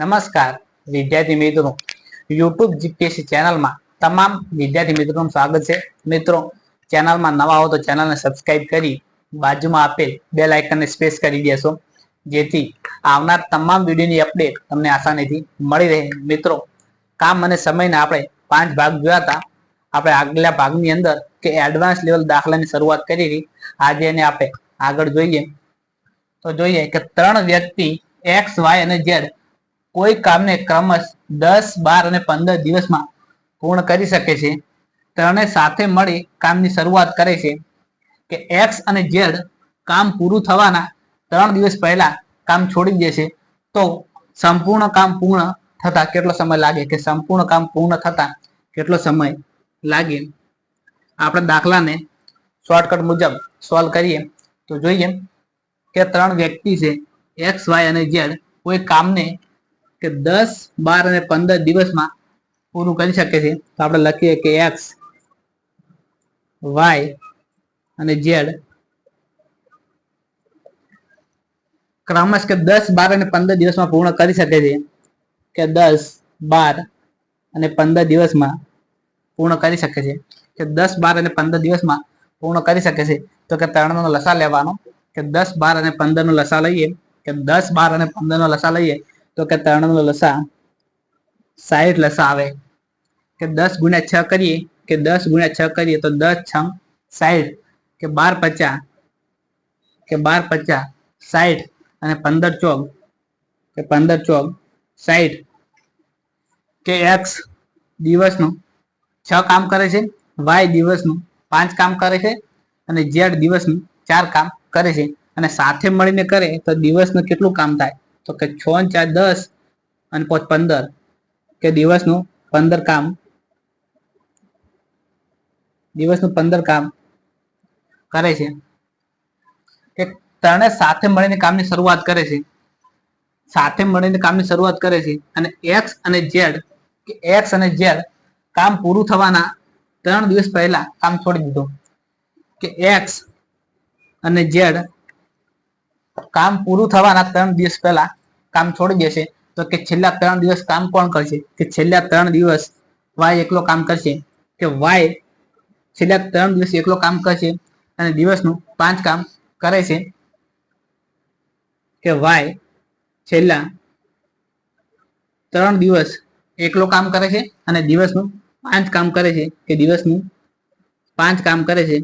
નમસ્કાર, વિદ્યાર્થી મિત્રો. યુટ્યુબ જીપીએસસી ચેનલમાં તમામ વિદ્યાર્થી મિત્રોનું સ્વાગત છે. મિત્રો, ચેનલમાં નવા હો તો ચેનલને સબસ્ક્રાઇબ કરી બાજુમાં આપેલ બે લાઇકનને સ્પેસ કરી દેશો. જેથી આવનાર તમામ વિડીયોની અપડેટ તમને આસાનીથી મળી રહે. મિત્રો, કામ અને સમયને આપણે પાંચ ભાગ જોયા હતા. આપણે આગલા ભાગની અંદર કે એડવાન્સ લેવલ દાખલાની શરૂઆત કરી હતી આજે એને આપણે આગળ જોઈએ. તો જોઈએ કે ત્રણ વ્યક્તિ એક્સ, વાય અને ઝેડ કોઈ કામને ક્રમશ દસ, બાર અને પંદર દિવસમાં પૂર્ણ કરી શકે છે. ત્રણે સાથે મળી કામની શરૂઆત કરે છે કે એક્સ અને ઝેડ કામ પૂરું થવાના ત્રણ દિવસ પહેલા કામ છોડી દે છે. તો સંપૂર્ણ કામ પૂર્ણ થતા કેટલો સમય લાગે? કે સંપૂર્ણ કામ પૂર્ણ થતા કેટલો સમય લાગે? આપણે દાખલાને શોર્ટકટ મુજબ સોલ્વ કરીએ તો જોઈએ કે ત્રણ વ્યક્તિ છે એક્સ વાય અને ઝેડ કોઈ કામને કે દસ, બાર અને પંદર દિવસમાં પૂરું કરી શકે છે. તો આપણે લખીએ કે એક્સ વાય અને ઝેડ ક્રમશ કે દસ, બાર અને પંદર દિવસમાં પૂર્ણ કરી શકે છે. કે દસ, બાર અને પંદર દિવસમાં પૂર્ણ કરી શકે છે. કે દસ, બાર અને પંદર દિવસમાં પૂર્ણ કરી શકે છે. તો કે ત્રણનો લસા લેવાનો. કે દસ, બાર અને પંદર નો લસા લઈએ. કે દસ, બાર અને પંદર નો લસા લઈએ. તો કે ત્રણ નો લસા. સાઈઠ લસા આવે. કે દસ ગુણ્યા છ કરીએ. કે દસ ગુણ્યા છ કરીએ તો દસ છ સાઈઠ. કે બાર પચાસ. કે બાર પચાસ, સાઈઠ અને પંદર ચોક કે પંદર ચોક સાઈઠ. કે એક્સ દિવસનું છ કામ કરે છે. વાય દિવસનું પાંચ કામ કરે છે. અને ઝેડ દિવસનું ચાર કામ કરે છે. અને સાથે મળીને કરે તો દિવસનું કેટલું કામ થાય? તો કે છ ને ચાર દસ અને પાંચ પંદર, કે દિવસનું પંદર કામ. દિવસનું પંદર કામ કરે છે. કે ત્રણે સાથે મળીને કામની શરૂઆત કરે છે. સાથે મળીને કામની શરૂઆત કરે છે. અને એક્સ અને ઝેડ કે એક્સ અને ઝેડ કામ પૂરું થવાના ત્રણ દિવસ પહેલા કામ છોડી દીધું. કે એક્સ અને ઝેડ કામ પૂરું થવાના ત્રણ દિવસ પહેલા કામ છોડી દેશે. તો કે છેલ્લા ત્રણ દિવસ કામ કોણ કરશે? કે છેલ્લા ત્રણ દિવસ વાય એકલો કામ કરશે. કે વાય છેલ્લા ત્રણ દિવસ એકલો કામ કરશે અને દિવસનું પાંચ કામ કરે છે. કે વાય છેલ્લા ત્રણ દિવસ એકલો કામ કરે છે અને દિવસનું પાંચ કામ કરે છે. કે દિવસનું પાંચ કામ કરે છે.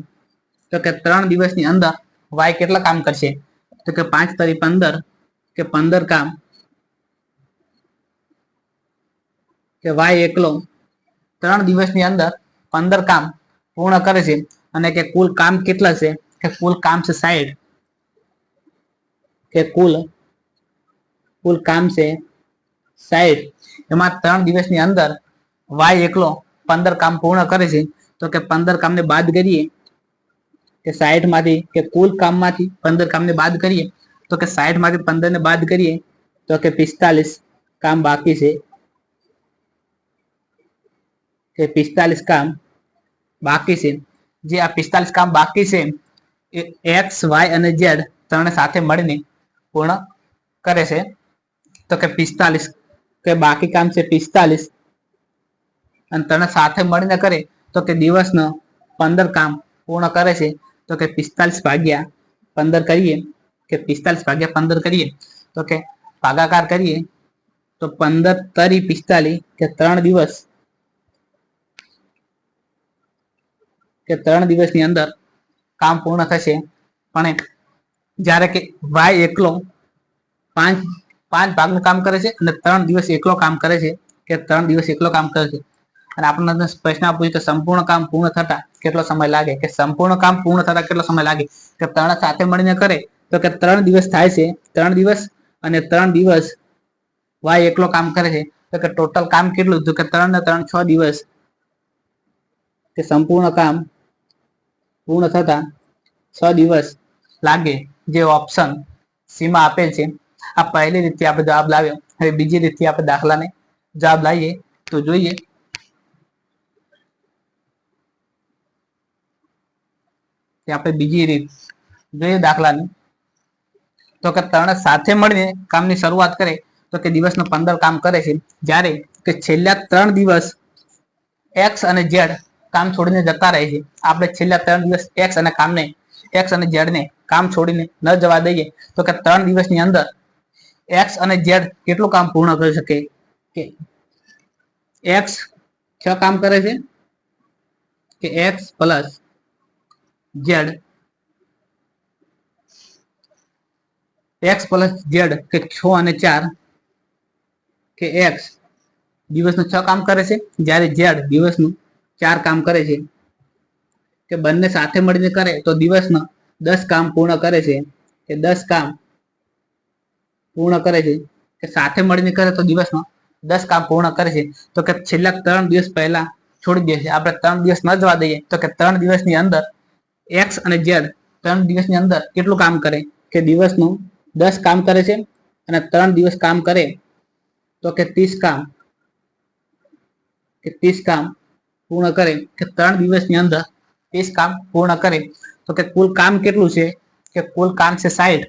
તો કે ત્રણ દિવસની અંદર વાય કેટલા કામ કરશે? તો કે પાંચ તરી પંદર કે પંદર કામ, કે વાય એકલો, ત્રણ દિવસની અંદર પંદર કામ પૂર્ણ કરે છે અને કે કુલ કામ કેટલા છે? કે કુલ કામ છે સાઈઠ. કે કુલ કુલ કામ છે સાઈઠ. એમાં ત્રણ દિવસની અંદર વાય એકલો પંદર કામ પૂર્ણ કરે છે. તો કે પંદર કામને બાદ કરીએ, કે સાઈઠમાંથી કે કુલ કામમાંથી પંદર કામને બાદ કરીએ તો કે સાઈઠમાંથી પંદર ને બાદ કરીએ, તો કે પિસ્તાલીસ. કામ બાકી છે. કે પિસ્તાલીસ કામ બાકી છે. જે આ પિસ્તાલીસ કામ બાકી છે, એ એક્સ, વાય અને ઝેડ ત્રણે સાથે મળીને પૂર્ણ કરે છે. તો કે પિસ્તાલીસ. કે બાકી કામ છે પિસ્તાલીસ. અને ત્રણે સાથે મળીને કરે, તો કે દિવસનો પંદર કામ પૂર્ણ કરે છે. તો કે પિસ્તાલીસ ભાગ્યા પંદર કરીએ કે પિસ્તાલીસ ભાગ્યા પંદર કરીએ, તો કે ભાગાકાર કરીએ, તો પંદર તરી પિસ્તાલીસ, કે ત્રણ દિવસ, કે ત્રણ દિવસની અંદર કામ પૂર્ણ થશે. પણ જ્યારે કે વાય એકલો પાંચ પાંચ ભાગનું કામ કરે છે અને ત્રણ દિવસ એકલો કામ કરે છે, કે ત્રણ દિવસ એકલો કામ કરે છે. અને આપણને પ્રશ્ન પૂછ્યું કે સંપૂર્ણ કામ પૂર્ણ થતા કેટલો સમય લાગે? કે સંપૂર્ણ કામ પૂર્ણ થતા કેટલો સમય લાગે? કે ત્રણ સાથે મળીને કરે? તો કે ત્રણ દિવસ થાય છે, ત્રણ દિવસ અને ત્રણ દિવસ વાય એકલો કામ કરે છે, તો કે ટોટલ કામ કેટલું તો કે ત્રણ ને ત્રણ છ દિવસ. કે સંપૂર્ણ કામ પૂર્ણ થતા છ દિવસ લાગે જે ઓપ્શન સીમાં આપેલ છે. આ પહેલી રીતે આપણે જવાબ લાવ્યો. હવે બીજી રીતે આપણે દાખલાને જવાબ લાવીએ તો જોઈએ. આપણે બીજી રીત જોઈએ દાખલાની. તો કે ત્રણે સાથે મળીને કામની શરૂઆત કરે, તો કે દિવસનો પંદર કામ કરે છે. જ્યારે કે છેલ્લા ત્રણ દિવસ એક્સ અને ઝેડ કામ છોડીને જતા રહે છે. આપણે છેલ્લા ત્રણ દિવસ એક્સ અને કામને એક્સ અને ઝેડને કામ છોડીને ન જવા દઈએ, તો કે ત્રણ દિવસની અંદર એક્સ અને ઝેડ કેટલું કામ પૂર્ણ કરી શકે? કે એક્સ છ કામ કરે છે? કે x plus z x plus z કે છ અને ચાર કે એક્સ દિવસનું છ કામ કરે છે. જ્યારે ઝેડ દિવસનું ચાર કામ કરે છે. કે બંને સાથે મળીને કરે તો દિવસના દસ કામ પૂર્ણ કરે છે. કે દસ કામ પૂર્ણ કરે છે. કે સાથે મળીને કરે તો દિવસમાં દસ કામ પૂર્ણ કરે છે. તો કે છેલ્લા ત્રણ દિવસ પહેલા છોડી દે છે. આપણે ત્રણ દિવસ ન જવા દઈએ તો કે ત્રણ દિવસની અંદર એક્સ અને ઝેડ ત્રણ દિવસની અંદર કેટલું કામ કરે? કે દિવસનું દસ કામ કરે છે અને ત્રણ દિવસ કામ કરે, તો કે ત્રીસ કામ, કે ત્રીસ કામ પૂર્ણ કરે, કે ત્રણ દિવસની અંદર ત્રીસ કામ પૂર્ણ કરે, તો કે કુલ કામ કેટલું છે? કે કુલ કામ છે સાઈઠ.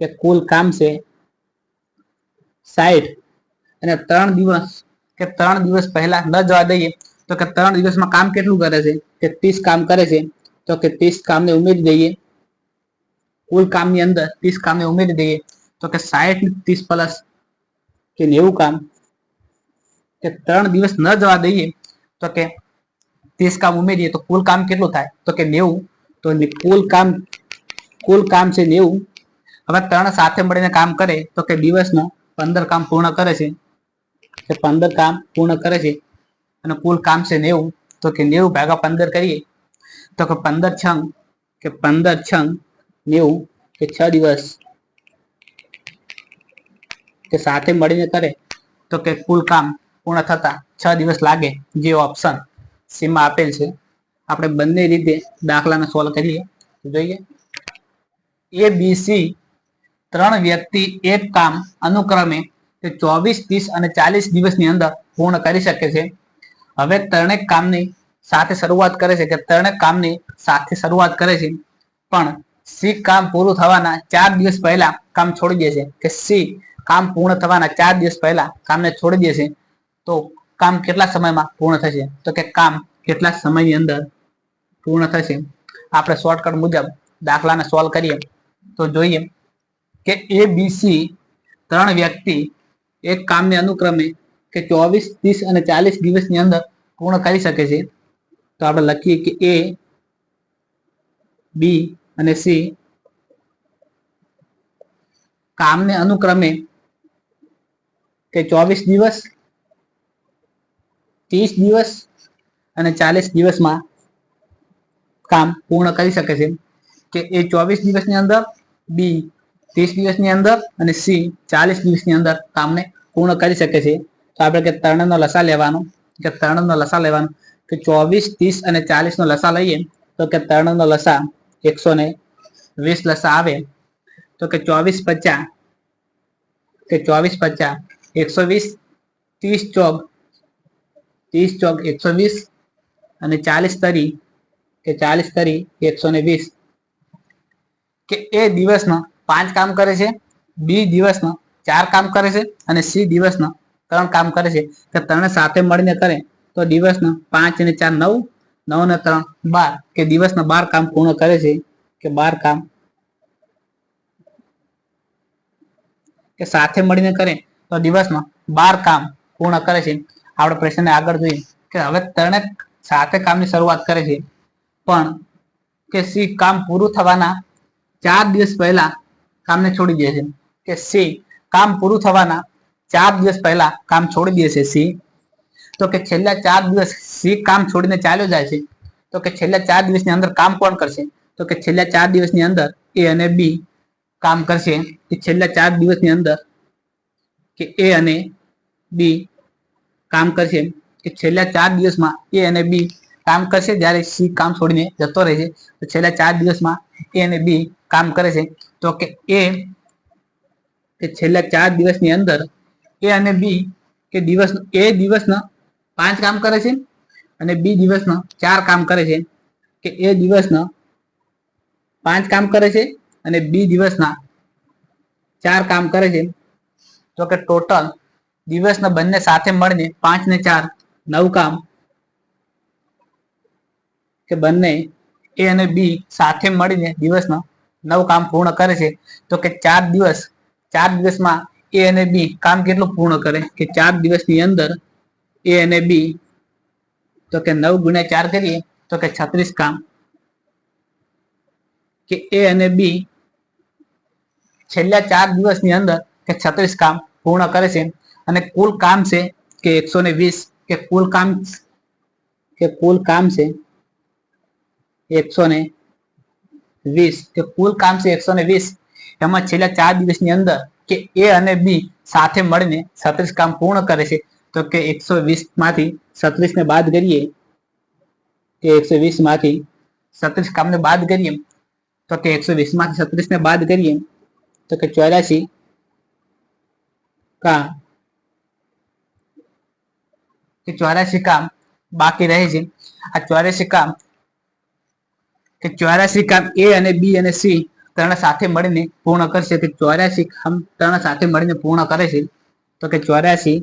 કે કુલ કામ છે સાઈઠ. અને ત્રણ દિવસ, કે ત્રણ દિવસ પહેલા ન જવા દઈએ, તો કે ત્રણ દિવસમાં કામ કેટલું કરે છે? કે ત્રીસ કામ કરે છે, તો કે ત્રીસ કામને ઉમેરી દઈએ કુલ કામની અંદર ત્રીસ કામને ઉમેરી દઈએ તો કે સાહીઠ ત્રીસ પ્લસ કે નેવું કામ કે ત્રણ દિવસ ન જવા દઈએ તો કે ત્રીસ કામ ઉમેરીએ તો કુલ કામ કેટલું થાય? તો કે નેવું. તો કુલ કામ કુલ કામ છે નેવું. હવે ત્રણ સાથે મળીને કામ કરે તો કે દિવસનો પંદર કામ પૂર્ણ કરે છે. કે પંદર કામ પૂર્ણ કરે છે. અને કુલ કામ છે નેવું. તો કે નેવું ભાગા પંદર કરીએ. તો કે પંદર છંગ, કે પંદર છંગ નેવું કે છ દિવસ કે સાથે મળીને કરે તો કે કુલ કામ પૂર્ણ થતા છ દિવસ લાગે જે ઓપ્શન સીમાં આપેલ છે. આપણે બંને રીતે દાખલાને સોલ્વ કરીએ. જોઈએ. એ બી સી ત્રણ વ્યક્તિ એક કામ અનુક્રમે તે ચોવીસ, ત્રીસ અને ચાલીસ દિવસની અંદર પૂર્ણ કરી શકે છે. હવે ત્રણેક કામની સાથે શરૂઆત કરે છે કે ત્રણેક કામની સાથે શરૂઆત કરે છે. પણ સી કામ પૂરું થવાના ચાર દિવસ પહેલા કામ છોડી દે છે કે સી કામ પૂર્ણ થવાના ચાર દિવસ પહેલા કામને છોડી દે છે તો કામ કેટલા સમયમાં પૂર્ણ થશે? તો કે કામ કેટલા સમયની અંદર પૂર્ણ થશે? આપણે શોર્ટકટ મુજબ દાખલાને સોલ્વ કરીએ. તો જોઈએ કે એ બી સી ત્રણ વ્યક્તિ એક કામને અનુક્રમે કે ચોવીસ, ત્રીસ અને ચાલીસ દિવસની અંદર પૂર્ણ કરી શકે છે. તો આપણે લખીએ કે એ બી અને સી, કામને અનુક્રમે કે ચોવીસ દિવસ, ત્રીસ દિવસ અને ચાલીસ દિવસમાં કામ પૂર્ણ કરી શકે છે. કે એ ચોવીસ દિવસની અંદર, બી ત્રીસ દિવસની અંદર અને સી ચાલીસ દિવસની અંદર કામને પૂર્ણ કરી શકે છે. તો આપણે કે ત્રણનો લસા લેવાનો, કે ત્રણનો લસા લેવાનો, કે ચોવીસ, ત્રીસ અને ચાલીસ નો લસા લઈએ, તો કે ત્રણનો લસા એકસો ને વીસ લસા આવે, તો કે ચોવીસ પચાસ, કે ચોવીસ પચાસ, એકસો વીસ, ત્રીસ ચોક ત્રીસ ચોક એકસો વીસ અને ચાલીસ તરી, કે ચાલીસ તરી એકસો ને વીસ. કે એ દિવસના પાંચ કામ કરે છે, બી દિવસના ચાર કામ કરે છે અને સી દિવસના ત્રણ કામ કરે છે. કે ત્રણે સાથે મળીને કરે, તો દિવસના પાંચ અને ચાર નવ નવ ને ત્રણ, બાર, કે દિવસના બાર કામ પૂર્ણ કરે છે, કે બાર કામ? કે સાથે મળીને કરે, તો દિવસમાં બાર કામ પૂર્ણ કરે છે. આપણે પ્રશ્નને આગળ જોઈએ, કે હવે ત્રણે સાથે કામની શરૂઆત કરે છે. પણ કે સી કામ પૂરું થવાના ચાર દિવસ પહેલા કામને છોડી દે છે. કે સી કામ પૂરું થવાના ચાર દિવસ પહેલા કામ છોડી દે છે. સી તો કે છેલ્લા ચાર દિવસ સી કામ છોડીને ચાલ્યો જાય છે? તો કે છેલ્લા ચાર દિવસની અંદર કામ કોણ કરશે? તો કે છેલ્લા ચાર દિવસની અંદર એ અને બી કામ કરશે. કે છેલ્લા ચાર દિવસની અંદર કે એ અને બી કામ કરશે. કે છેલ્લા ચાર દિવસમાં એ અને બી કામ કરશે જ્યારે સી કામ છોડીને જતો રહે છે. તો છેલ્લા ચાર દિવસમાં એ અને બી કામ કરે છે. તો કે એ કે છેલ્લા ચાર દિવસની અંદર એ અને બી કે દિવસ, એ દિવસના પાંચ કામ કરે છે અને બી દિવસના ચાર કામ કરે છે કે એ દિવસના પાંચ કામ કરે છે અને બી દિવસના ચાર કામ કરે છે. તો કે ટોટલ દિવસના બંને સાથે મળીને પાંચ ને ચાર નવ કામ કે બંને એ અને બી સાથે મળીને દિવસના નવ કામ પૂર્ણ કરે છે. તો કે ચાર દિવસ, ચાર દિવસમાં એ અને બી કામ કેટલું પૂર્ણ કરે? કે ચાર દિવસની અંદર એ અને બી તો કે નવ ગુણ્યા ચાર કરીએ, તો કે છત્રીસ કામ. કે એ અને બી છેલ્લા ચાર દિવસની અંદર કે છત્રીસ કામ પૂર્ણ કરે છે અને કુલ કામ છે કે એકસો ને વીસ, કે કુલ કામ કે કુલ કામ છે એકસો ને વીસ, કે કુલ કામ છે એકસો ને વીસ. એમાં છેલ્લા ચાર દિવસની અંદર કે એ અને બી સાથે મળીને છત્રીસ કામ પૂર્ણ કરે છે. તો કે એકસો વીસમાંથી છત્રીસ ને બાદ કરીએ, કે એકસો વીસમાંથી છત્રીસ કામને બાદ કરીએ, તો કે એકસો વીસમાંથી છત્રીસ ને બાદ કરીએ, તો કે ચોર્યાસી કા કે ચોર્યાસી કામ બાકી રહે છે. આ ચોર્યાસી કામ, કે ચોર્યાસી કામ એ અને બી અને સી ત્રણ સાથે મળીને પૂર્ણ કરશે. કે ચોર્યાસી કામ ત્રણ સાથે મળીને પૂર્ણ કરે છે. તો કે ચોર્યાસી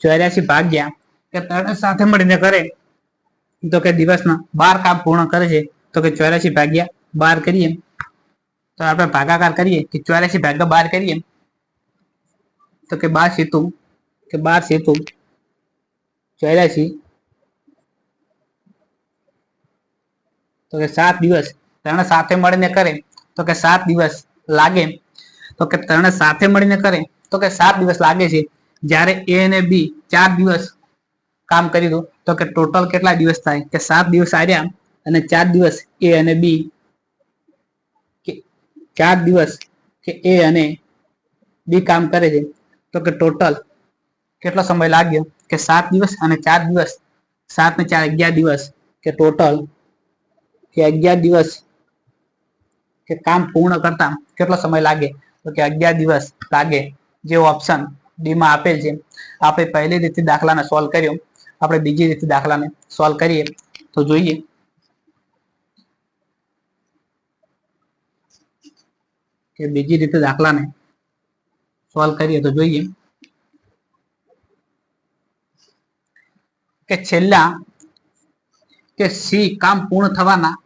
ચોર્યાસી ભાગ્યા કે ત્રણ સાથે મળીને કરે, તો કે દિવસના બાર કામ પૂર્ણ કરે છે, તો કે ચોર્યાસી ભાગ્યા બાર કરીએ. તો આપણે ભાગાકાર કરીએ કે ચોર્યાસી ભાગ્યા બાર કરીએ. તો કે બાર સીતું, કે બાર સીતું, ચોર્યાસી, તો કે સાત દિવસ ત્રણ સાથે મળીને કરે, તો કે સાત દિવસ લાગે. તો કે ત્રણ સાથે મળીને કરે, તો કે સાત દિવસ લાગે છે. જ્યારે એ અને બી ચાર દિવસ કામ કરી દો, તો કે ટોટલ કેટલા દિવસ થાય? કે સાત દિવસ આવ્યા અને ચાર દિવસ એ અને બી કે ચાર દિવસ કે એ અને બી કામ કરે છે, તો કે ટોટલ કેટલો સમય લાગ્યો? કે સાત દિવસ અને ચાર દિવસ. સાત ને ચાર અગિયાર દિવસ. કે ટોટલ કે અગિયાર દિવસ કે કામ પૂર્ણ કરતા કેટલો સમય લાગે? તો કે અગિયાર દિવસ લાગે. જે ઓપ્શન ડી માં આપેલ છે. આપણે પહેલી રીતે દાખલાને સોલ્વ કર્યો. આપણે બીજી રીતે દાખલાને સોલ્વ કરીએ. તો જોઈએ. કે બીજી રીતે દાખલાને સોલ્વ કરીએ તો જોઈએ. કે છેલ્લા કે સી કામ પૂર્ણ થવાના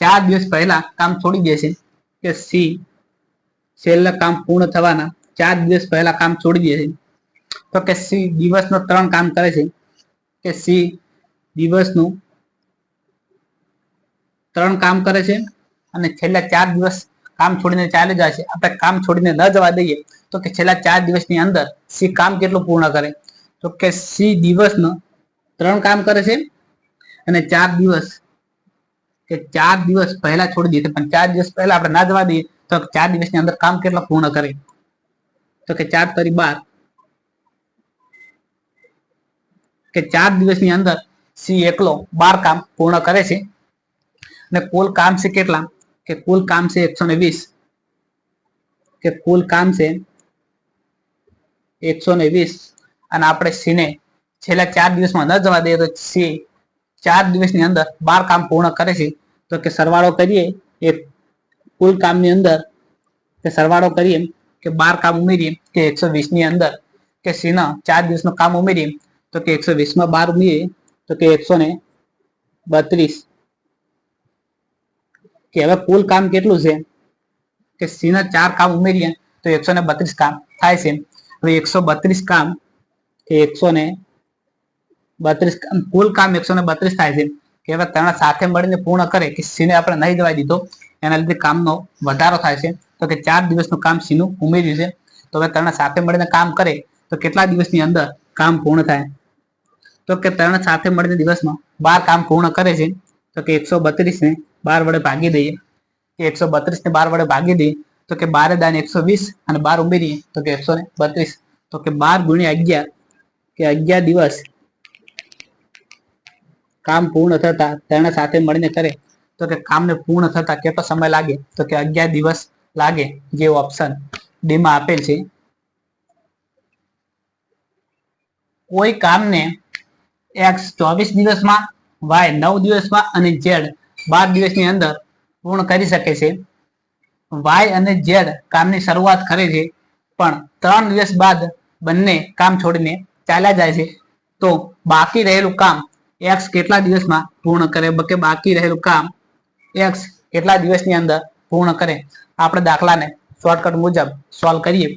ચાર દિવસ પહેલા કામ છોડી દેશે. કે સી છેલ્લા કામ પૂર્ણ થવાના ચાર દિવસ પહેલા કામ છોડી દે છે. તો કે સી દિવસનો ત્રણ કામ કરે છે. કે સી દિવસનું ત્રણ કામ કરે છે અને છેલ્લા ચાર દિવસ કામ છોડીને ચાલી જાય છે. આપણે કામ છોડીને ન જવા દઈએ તો કે છેલ્લા ચાર દિવસની અંદર સી કામ કેટલું પૂર્ણ કરે? તો કે સી દિવસનું ત્રણ કામ કરે છે અને ચાર દિવસ કે ચાર દિવસ પહેલા છોડી દઈએ પણ ચાર દિવસ પહેલા આપણે ના જવા દઈએ તો ચાર દિવસની અંદર કામ કેટલા પૂર્ણ કરે? તો કે ચાર તરી બાર. કે ચાર દિવસની અંદર સી એકલો બાર કામ પૂર્ણ કરે છે. અને કુલ કામ છે કેટલા? કે કુલ કામ છે એકસો ને વીસ. કે કુલ કામ છે એકસો ને વીસ. અને આપણે સીને છેલ્લા ચાર દિવસમાં ન જવા દઈએ તો સી ચાર દિવસની અંદર બાર કામ પૂર્ણ કરે છે. તો કે સરવાળો કરીએ, એ કુલ કામની અંદર, કે સરવાળો કરીએ કે બાર કામ ઉમેરીએ કે એકસો ની અંદર કે સીના ચાર દિવસનું કામ ઉમેરીએ તો કે એકસો વીસમાં બાર ઉમેરીએ તો કે એકસો ને બત્રીસ. કે હવે કુલ કામ કેટલું છે? કે સીના ચાર કામ ઉમેરીએ તો એકસો ને બત્રીસ કામ થાય છે. હવે એકસો બત્રીસ કામ કે એકસો ને બત્રીસ કુલ કામ એકસો ને બત્રીસ થાય છે. કે હવે ત્રણ સાથે મળીને પૂર્ણ કરે કે સીને આપણે નહીં જવા દીધો, એના લીધે કામનો વધારો થાય છે. તો કે ચાર દિવસનું કામ સીનું ઉમેર્યું છે. તો હવે ત્રણ સાથે મળીને કામ કરે, તો કેટલા દિવસની અંદર કામ પૂર્ણ થાય? તો કે ત્રણ સાથે મળીને દિવસમાં બાર કામ પૂર્ણ કરે છે, તો કે એકસો બત્રીસ ને બાર વડે ભાગી દઈએ. કે એકસો બત્રીસ ને બાર વડે ભાગી દઈએ, તો કે બારે દાન એકસો અને બાર ઉમેરીએ, તો કે એકસો તો કે બાર ગુણ્યા અગિયાર, કે અગિયાર દિવસ કામ પૂર્ણ થતા તેને સાથે મળીને કરે, તો કે કામને પૂર્ણ થતા કેટલો સમય લાગે? તો કે અગિયાર દિવસ લાગે, જે ઓપ્શન ડીમાં આપેલ છે. કોઈ કામને એક્સ ચોવીસ દિવસમાં વાય નવ દિવસમાં અને ઝેડ બાર દિવસની અંદર પૂર્ણ કરી શકે છે. વાય અને ઝેડ કામની શરૂઆત કરે છે, પણ ત્રણ દિવસ બાદ બંને કામ છોડીને ચાલ્યા જાય છે. તો બાકી રહેલું કામ એક્સ કેટલા દિવસમાં પૂર્ણ કરે કે બાકી રહેલું કામ એક્સ કેટલા દિવસની અંદર પૂર્ણ કરે. આપણે દાખલાને શોર્ટકટ મુજબ સોલ્વ કરીએ.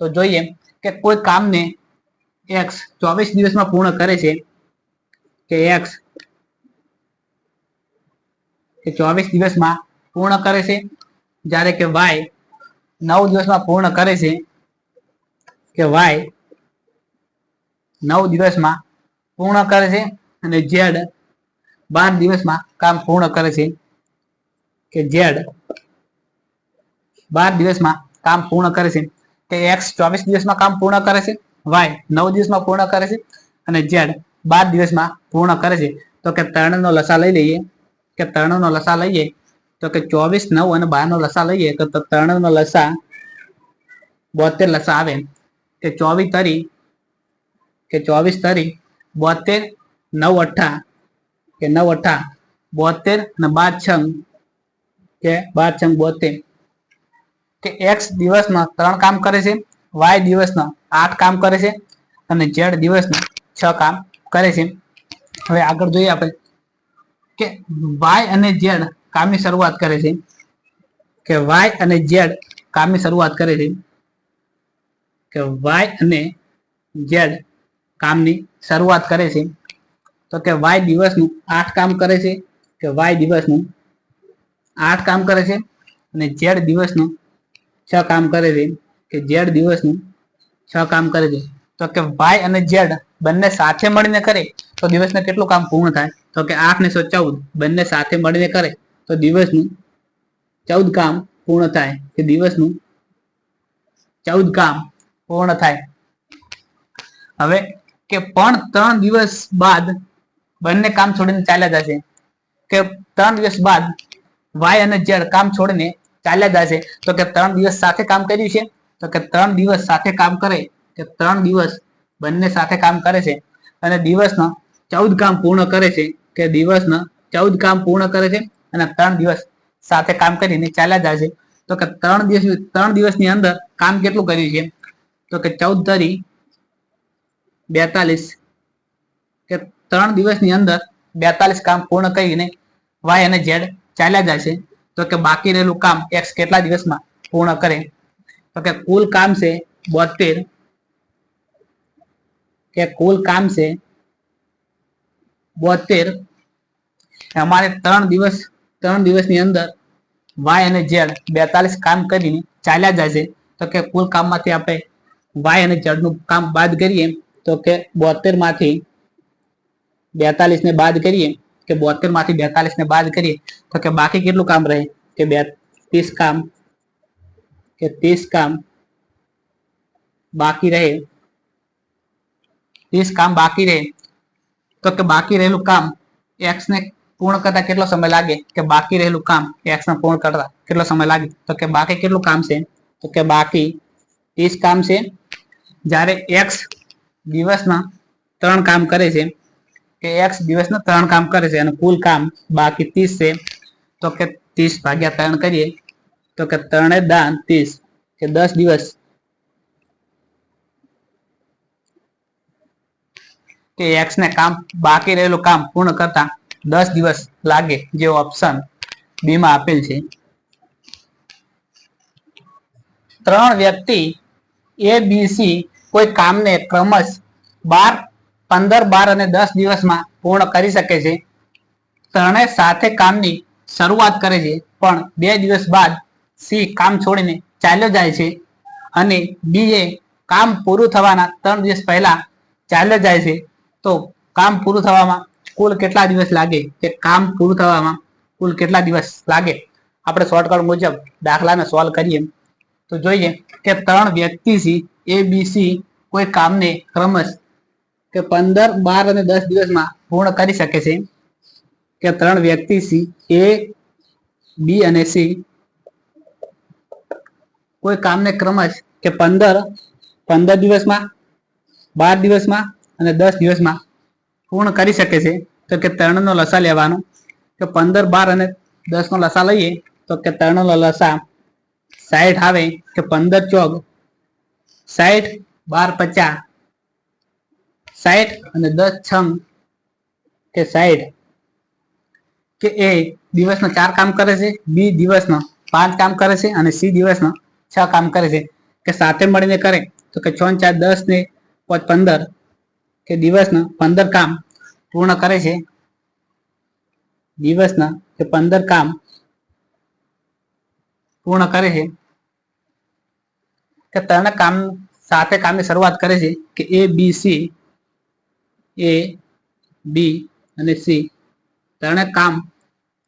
તો જોઈએ કે કોઈ કામને એક્સ ચોવીસ દિવસમાં પૂર્ણ કરે છે કે એક્સ કે ચોવીસ દિવસમાં પૂર્ણ કરે છે. જ્યારે કે વાય નવ દિવસમાં પૂર્ણ કરે છે કે વાય નવ દિવસમાં પૂર્ણ કરે છે અને ઝેડ બાર દિવસમાં કામ પૂર્ણ કરે છે કે ઝેડ બાર દિવસમાં કામ પૂર્ણ કરે છે કે એક્સ ચોવીસ દિવસમાં કામ પૂર્ણ કરે છે વાય નવ દિવસમાં પૂર્ણ કરે છે અને ઝેડ બાર દિવસમાં પૂર્ણ કરે છે. તો કે ત્રણનો લસા લઈ લઈએ, કે ત્રણનો લસા લઈએ, તો કે ચોવીસ, નવ અને બાર નો લસા લઈએ, તો ત્રણનો લસા બોતેર લસા આવે. કે ચોવીસ તરી, કે ચોવીસ તરી બોતેર, નવ અઠ્ઠા કે નવ અઠ્ઠા બોતેર અને બાર છંગ, કે બાર છંગ બોતેર. કે એક્સ દિવસમાં ત્રણ કામ કરે છે વાય દિવસના આઠ કામ કરે છે અને ઝેડ દિવસના છ કામ કરે છે. હવે આગળ જોઈએ આપણે કે વાય અને ઝેડ કામની શરૂઆત કરે છે. કે વાય અને ઝેડ કામની શરૂઆત કરે છે. કે વાય અને ઝેડ કામની શરૂઆત કરે છે. તો કે વાય દિવસનું આઠ કામ કરે છે. કે વાય દિવસનું આઠ કામ કરે છે. અને ઝેડ દિવસનું છ કામ કરે છે, કે ઝેડ દિવસનું છ કામ કરે છે. તો કે વાય અને ઝેડ બંને સાથે મળીને કરે, તો દિવસને કેટલું કામ પૂર્ણ થાય? તો કે આઠ ને સો ચૌદ બંને સાથે મળીને કરે, તો દિવસનું ચૌદ કામ પૂર્ણ થાય, કે દિવસનું ચૌદ કામ પૂર્ણ થાય. હવે કે પણ ત્રણ દિવસ બાદ બંને કામ છોડીને ચાલ્યા જશે. કે ત્રણ દિવસ બાદ વાય અને ઝેડ કામ છોડીને ચાલ્યા જશે તો કે ત્રણ દિવસ સાથે કામ કર્યું છે? તો કે ત્રણ દિવસ સાથે કામ કરે, કે ત્રણ દિવસ બંને સાથે કામ કરે છે? અને દિવસના ચૌદ કામ પૂર્ણ કરે છે, કે દિવસના ચૌદ કામ પૂર્ણ કરે છે અને ત્રણ દિવસ સાથે કામ કરીને ચાલ્યા જાય છે? તો કે ત્રણ દિવસ, ત્રણ દિવસની અંદર કામ કેટલું કર્યું છે? તો કે ચૌદ તરી બેતાલીસ, કે ત્રણ દિવસની અંદર બેતાલીસ કામ પૂર્ણ કરીને વાય અને ઝેડ ચાલ્યા જાય છે. તો કે બાકી રહેલું કામ એક્સ કેટલા દિવસમાં પૂર્ણ કરે? તો કે કુલ કામ છે બોતેર કે કુલ કામ છે બોતેર અમારે ત્રણ દિવસ, ત્રણ દિવસની અંદર વાય અને ઝેડ બેતાલીસ કામ કરીને ચાલ્યા જાય છે તો કે કુલ કામમાંથી આપણે વાય અને ઝેડનું કામ બાદ કરીએ. તો કે બોતેરમાંથી બેતાલીસ ને બાદ કરીએ. કે બોતેરમાંથી બેતાલીસ ને બાદ કરીએ, તો કે બાકી કેટલું કામ રહે? કે બે, ત્રીસ કામ. કે ત્રીસ કામ બાકી રહે. ત્રીસ કામ બાકી રહે. તો કે બાકી રહેલું કામ એક્સ ને પૂર્ણ કરતા કેટલો સમય લાગે? કે બાકી રહેલું કામ એક્સ ને પૂર્ણ કરતા કેટલો સમય લાગે? તો કે બાકી કેટલું કામ છે? તો કે બાકી ત્રીસ કામ છે. જ્યારે એક્સ દિવસના ત્રણ કામ કરે છે કે એક્સ દિવસના ત્રણ કામ કરે છે અને કુલ કામ બાકી ત્રીસ છે, તો કે ત્રીસ ભાગ્યા ત્રણ કરીએ, તો કે ત્રણે દાન ત્રીસ, કે દસ દિવસ. કે એક્સ ને કામ બાકી રહેલું કામ પૂર્ણ કરતા દસ દિવસ લાગે જે ઓપ્શન બી માં આપેલ છે. ત્રણ વ્યક્તિ એ બી સી કોઈ કામને ક્રમશ બાર પંદર, બાર અને દસ દિવસમાં પૂર્ણ કરી શકે છે. ત્રણેય સાથે કામની શરૂઆત કરે છે, પણ બે દિવસ બાદ સી કામ છોડીને ચાલ્યો જાય છે અને બી એ કામ પૂરું થવાના ત્રણ દિવસ પહેલા ચાલ્યો જાય છે. તો કામ પૂરું થવામાં કુલ કેટલા દિવસ લાગે? કે કામ પૂરું થવામાં કુલ કેટલા દિવસ લાગે? આપણે શોર્ટકટ મુજબ દાખલાને સોલ્વ કરીએ. તો જોઈએ કે ત્રણ વ્યક્તિ સી, એ, બી, સી કોઈ કામને ક્રમશ કે પંદર, બાર અને દસ દિવસમાં પૂર્ણ કરી શકે છે. કે ત્રણ વ્યક્તિ સી, એ, બી અને સી, કોઈ કામને ક્રમશ કે પંદર પંદર દિવસમાં, બાર દિવસમાં અને દસ દિવસમાં પૂર્ણ કરી શકે છે. તો કે ત્રણનો લસા લેવાનો. કે પંદર, બાર અને દસનો લસા લઈએ, તો કે ત્રણનો લસા સાઠ આવે. કે પંદર ચોક સાઠ બાર પચાસ સાઠ અને દસ છંગ કે સાઠ કે એ દિવસના ચાર કામ કરે છે, બી દિવસના પાંચ કામ કરે છે અને સી દિવસના છ કામ કરે છે. કે સાથે મળીને કરે તો કે છ ચાર, દસ ને પાંચ, પંદર કે દિવસના પંદર કામ પૂર્ણ કરે છે. દિવસના કે પંદર કામ પૂર્ણ કરે છે. કે ત્રણ કામ સાથે કામની શરૂઆત કરે છે કે એ, બી, સી એ, બી અને સી. ત્રણે કામ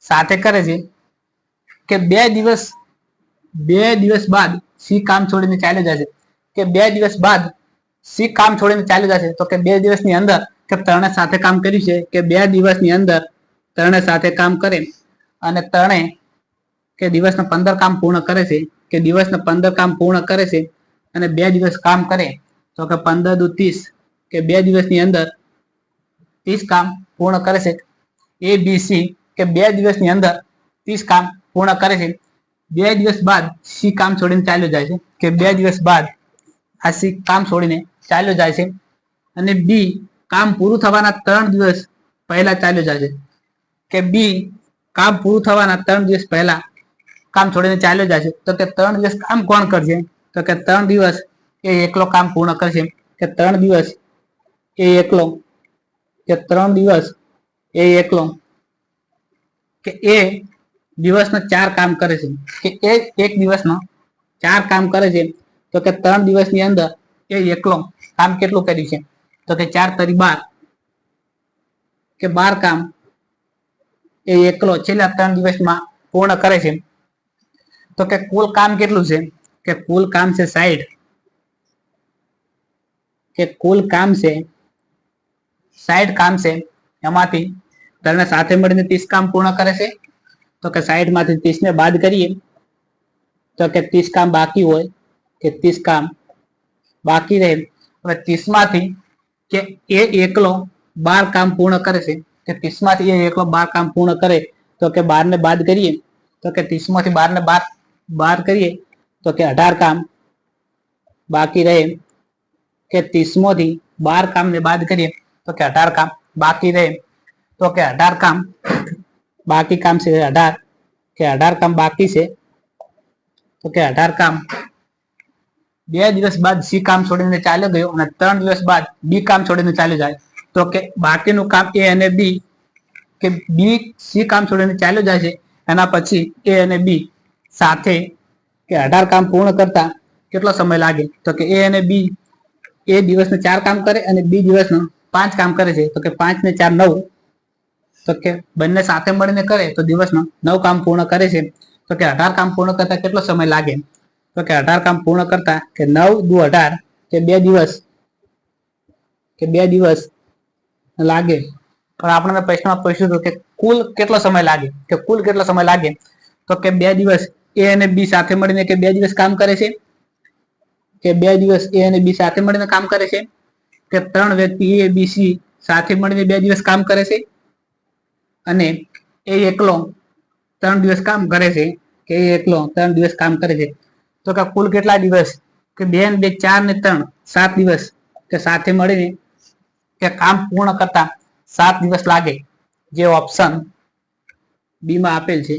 સાથે કરે છે કે બે દિવસ બે દિવસ બાદ સી કામ છોડીને ચાલ્યો જશે કે બે દિવસ બાદ સી કામ છોડીને ચાલ્યો જશે તો કે બે દિવસની અંદર કે ત્રણે સાથે કામ કર્યું છે કે બે દિવસની અંદર ત્રણે સાથે કામ કરે અને ત્રણે કે દિવસના પંદર કામ પૂર્ણ કરે છે, કે દિવસના પંદર કામ પૂર્ણ કરે છે અને બે દિવસ કામ કરે, તો કે પંદર દુ ત્રીસ, કે બે દિવસની અંદર ત્રીસ કામ પૂર્ણ કરે છે. એ બી સી કે બે દિવસની અંદર ત્રીસ કામ પૂર્ણ કરે છે. બે દિવસ બાદ સી કામ છોડીને ચાલ્યો જાય છે. કે બે દિવસ બાદ આ સી કામ છોડીને ચાલ્યો જાય છે. અને બી કામ પૂરું થવાના ત્રણ દિવસ પહેલા ચાલ્યો જાય છે. કે બી કામ પૂરું થવાના ત્રણ દિવસ પહેલા કામ છોડીને ચાલ્યો જાય છે. તો કે ત્રણ દિવસ કામ કોણ કરશે? તો કે ત્રણ દિવસ એ એકલો કામ પૂર્ણ કરશે. કે ત્રણ દિવસ એ એકલો કે ત્રણ દિવસ એ એકલો કે એ દિવસના ચાર કામ કરે છે. કે એ એક દિવસમાં ચાર કામ કરે છે, તો કે ત્રણ દિવસની અંદર એ એકલો કામ કેટલું કર્યું છે? તો કે ચાર તરી બાર. કે બાર કામ એ એકલો છેલ્લા ત્રણ દિવસમાં પૂર્ણ કરે છે. તો કે કુલ કામ કેટલું છે? કે કુલ કામ છે સાઈઠ. કે કુલ કામ છે સાઈઠ કામ છે એમાંથી ત્રણે સાથે મળીને ત્રીસ કામ પૂર્ણ કરે છે? તો કે સાઈઠમાંથી ત્રીસ ને બાદ કરીએ. તો કે ત્રીસ કામ બાકી હોય, કે ત્રીસ કામ બાકી રહે. હવે ત્રીસમાંથી કે એ એકલો બાર કામ પૂર્ણ કરે છે, કે ત્રીસમાંથી એ એકલો બાર કામ પૂર્ણ કરે, તો કે બાર ને બાદ કરીએ. તો કે ત્રીસમાંથી બાર ને બાર બાર કરીએ, તો કે અઢાર કામ બાકી રહે. કે ત્રીસમોથી બાર કામ ને બાદ કરીએ. તો કે અઢાર કામ બાકી રહે તો કે અઢાર કામ બાકી કામ છે અઢાર. કે અઢાર કામ બાકી છે. તો કે અઢાર કામ. બે દિવસ બાદ સી કામ છોડીને ચાલ્યો ગયો અને ત્રણ દિવસ બાદ બી કામ છોડીને ચાલ્યો જાય. તો કે બાકીનું કામ એ અને બી, કે બી સી કામ છોડીને ચાલ્યો જાય છે. એના પછી એ અને બી સાથે કે અઢાર કામ પૂર્ણ કરતા કેટલો સમય લાગે? તો કે એ અને બી એ દિવસને ચાર કામ કરે અને બી દિવસનું પાંચ કામ કરે છે, તો કે પાંચ ને ચાર નવ, તો કે બંને સાથે મળીને કરે, તો દિવસનો નવ કામ પૂર્ણ કરે છે, તો કે અઢાર કામ પૂર્ણ કરતા કેટલો સમય લાગે? તો કે અઢાર કામ પૂર્ણ કરતા કે નવ દુ અઢાર, કે બે દિવસ, કે બે દિવસ લાગે? પણ આપણને પ્રશ્નમાં પૂછ્યું હતું કે કુલ કેટલો સમય લાગે? કે કુલ કેટલો સમય લાગે? તો કે બે દિવસ એ અને બી સાથે મળીને કે બે દિવસ કામ કરે છે? કે બે દિવસ એ અને બી સાથે મળીને કામ કરે છે? કે ત્રણ વ્યક્તિ એ બી સી સાથે મળીને બે દિવસ કામ કરે છે? અને એ એકલો ત્રણ દિવસ કામ કરે છે કે એ એકલો ત્રણ દિવસ કામ કરે છે? તો કે કુલ કેટલા દિવસ? કે બે ને બે, ચાર ને ત્રણ, સાત દિવસ કે સાથે મળીને કે કામ પૂર્ણ કરતા સાત દિવસ લાગે. જે ઓપ્શન બીમાં આપેલ છે.